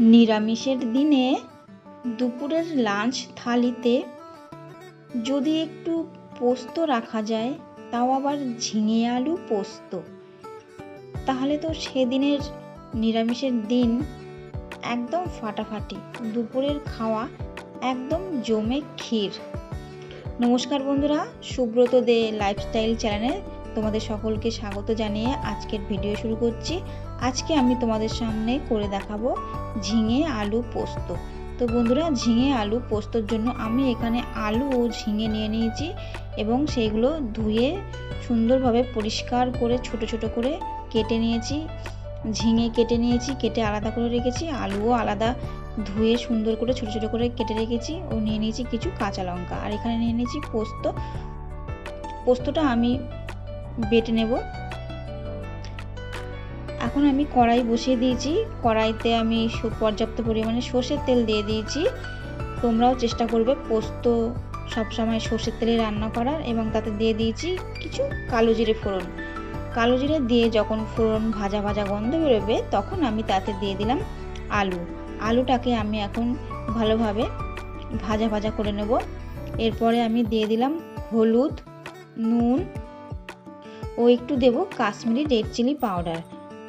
নিরামিষের দিনে দুপুরের লাঞ্চ থালিতে যদি একটু পোস্ত রাখা যায়, তাও আবার ঝিঙে আলু পোস্ত। তাহলে তো সেদিনের নিরামিষের দিন একদম ফাটাফাটি। দুপুরের খাওয়া একদম জমে ক্ষীর। নমস্কার বন্ধুরা, সুব্রত দে লাইফস্টাইল চ্যানেলে তোমাদের সকলকে স্বাগত জানিয়ে আজকের ভিডিও শুরু করছি। আজকে আমি তোমাদের সামনে করে দেখাবো ঝিঙে আলু পোস্ত। তো বন্ধুরা, ঝিঙে আলু পোস্তর জন্য আমি এখানে আলু ও ঝিঙে নিয়ে নিয়েছি এবং সেইগুলো ধুয়ে সুন্দরভাবে পরিষ্কার করে ছোট ছোট করে কেটে নিয়েছি। ঝিঙে কেটে নিয়েছি, কেটে আলাদা করে রেখেছি, আলুও আলাদা ধুয়ে সুন্দর করে ছোট ছোট করে কেটে রেখেছি ও নিয়ে নিয়েছি কিছু কাঁচা লঙ্কা। আর এখানে নিয়ে নিয়েছি পোস্ত। পোস্তটা আমি বেটে নেব। এখন আমি কড়াই বসিয়ে দিয়েছি। কড়াইতে আমি পর্যাপ্ত পরিমাণে সর্ষের তেল দিয়ে দিয়েছি। তোমরাও চেষ্টা করবে পোস্ত, সবসময় সর্ষের তেলে রান্না করার এবং তাতে দিয়ে দিয়েছি কিছু কালো জিরে ফোড়ন। কালো জিরে দিয়ে যখন ফোড়ন ভাজা ভাজা গন্ধ বেরোবে, তখন আমি তাতে দিয়ে দিলাম আলু। আলুটাকে আমি এখন ভালোভাবে ভাজা ভাজা করে নেব। এরপরে আমি দিয়ে দিলাম হলুদ, নুন ও একটু দেব কাশ্মীরি রেড চিলি পাউডার।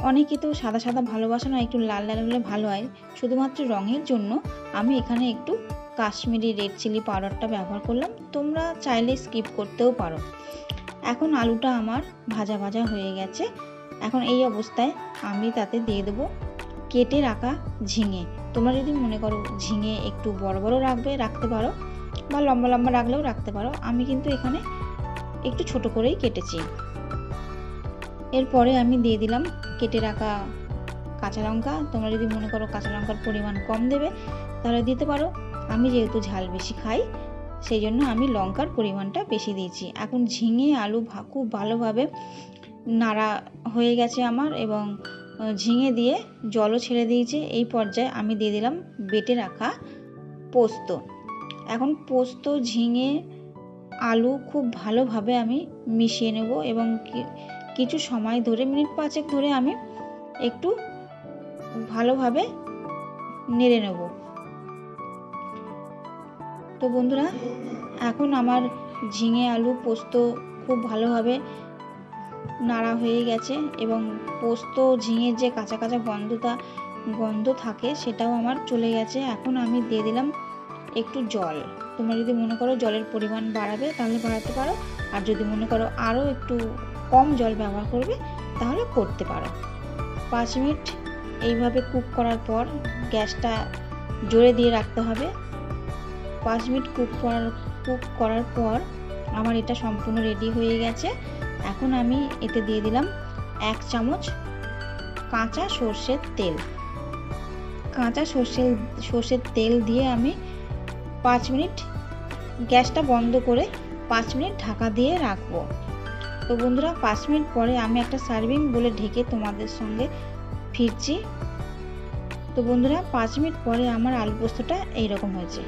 অনেকে তো সাদা সাদা ভালোবাসা না একটু লাল লাল হলে ভালো হয়। শুধুমাত্র রঙের জন্য আমি এখানে একটু কাশ্মীরি রেড চিলি পাউডারটা ব্যবহার করলাম। তোমরা চাইলে স্কিপ করতেও পারো। এখন আলুটা আমার ভাজা ভাজা হয়ে গেছে। এখন এই অবস্থায় আমি তাতে দিয়ে দেবো কেটে রাখা ঝিঙে। তোমরা যদি মনে করো ঝিঙে একটু বড় বড় রাখবে, রাখতে পারো বা লম্বা লম্বা রাখলেও রাখতে পারো। আমি কিন্তু এখানে একটু ছোট করেই কেটেছি। এরপরে আমি দিয়ে দিলাম কেটে রাখা কাঁচা লঙ্কা। তোমরা যদি মনে করো কাঁচা লঙ্কার পরিমাণ কম দেবে, তাহলে দিতে পারো। আমি যেহেতু ঝাল বেশি খাই, সেই জন্য আমি লঙ্কার পরিমাণটা বেশি দিয়েছি। এখন ঝিঙে, আলু খুব ভালোভাবে নাড়া হয়ে গেছে আমার এবং ঝিঙে দিয়ে জলও ছেড়ে দিয়েছে। এই পর্যায়ে আমি দিয়ে দিলাম বেটে রাখা পোস্ত। এখন পোস্ত, ঝিঙে, আলু খুব ভালোভাবে আমি মিশিয়ে নেব এবং কিছু সময় ধরে, মিনিট পাঁচেক ধরে আমি একটু ভালোভাবে নেড়ে নেব। তো বন্ধুরা, এখন আমার ঝিঙে আলু পোস্ত খুব ভালোভাবে নাড়া হয়ে গেছে এবং পোস্ত ঝিঙের যে কাঁচা কাঁচা গন্ধটা গন্ধ থাকে সেটাও আমার চলে গেছে। এখন আমি দিয়ে দিলাম একটু জল। তোমরা যদি মনে করো জলের পরিমাণ বাড়াবে তাহলে বাড়াতে পারো। আর যদি মনে করো আরও একটু কম জল ব্যবহার করবে, তাহলে করতে পারো। পাঁচ মিনিট এইভাবে কুক করার পর গ্যাসটা জোরে দিয়ে রাখতে হবে। পাঁচ মিনিট কুক করার কুক করার পর আমার এটা সম্পূর্ণ রেডি হয়ে গেছে। এখন আমি এতে দিয়ে দিলাম এক চামচ কাঁচা সর্ষের তেল। কাঁচা সর্ষের সর্ষের তেল দিয়ে আমি পাঁচ মিনিট গ্যাসটা বন্ধ করে পাঁচ মিনিট ঢাকা দিয়ে রাখব। তো বন্ধুরা, পাঁচ মিনিট পরে আমি একটা সার্ভিং বলে ঢেকে তোমাদের সঙ্গে ফিরছি। তো বন্ধুরা, পাঁচ মিনিট পরে আমার আলু পোস্তটা এইরকম হয়েছে।